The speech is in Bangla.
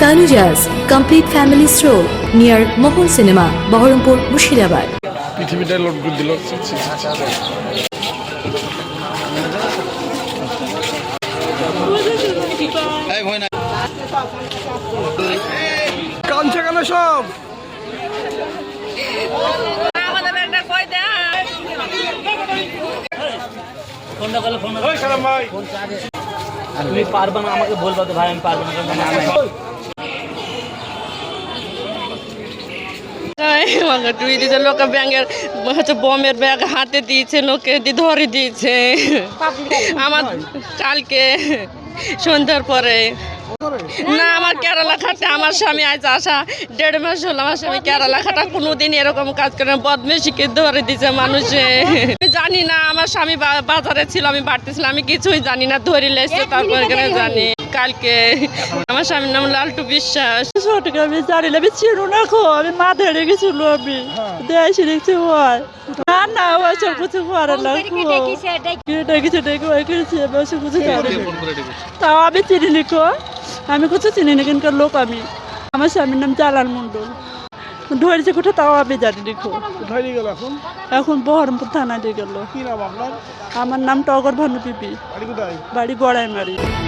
Tanuja's complete family store near Mohan cinema Baharampur Murshidabad. পৃথিবীটাই load করে দিল। কাঁদছে কেন সব? তুমি পারবে না আমাকে বলবা তো ভাই আমি পারব না মানে আমি- আমাকে দিয়েছে লোকে ব্যাঙের হচ্ছে বমের ব্যাগ হাতে দিয়েছে, লোকে ধরে দিয়েছে। আমার কালকে সন্ধ্যার পরে। না, আমার কেরালা খাটে, আমার স্বামী আজ আসা, দেড় মাস হলো আমার স্বামী কেরালা খাটা কোনোদিন এরকম কাজ করে। বদমেশিকে ধরে দিছে মানুষে। আমি জানি না, আমার স্বামী বাজারে ছিল, আমি বাড়তেছিলাম আমি কিছুই জানি না ধরে লেসছে তারপর জানি। কালকে। আমার স্বামীর নাম লালটু বিশ্বাস। ছোটকে আমি জানি না আমি চিনো না খো আমি মা ধরে গেছিল আমি। দেশে দেখছি হয় না না ওই কিছু করে না কিছু ডেকে কিছু করে তাও আমি চিনি আমি কিছু চিনি না কিন্তু লোক আমি। আমার স্বামীর নাম জালাল মন্ডল ধরেছে কোথাও তাও আমি জানি এখন? এখন বহরমপুর থানায় দিয়ে গেল। আমার নাম টগর ভানু পিপি বাড়ি কোথায়?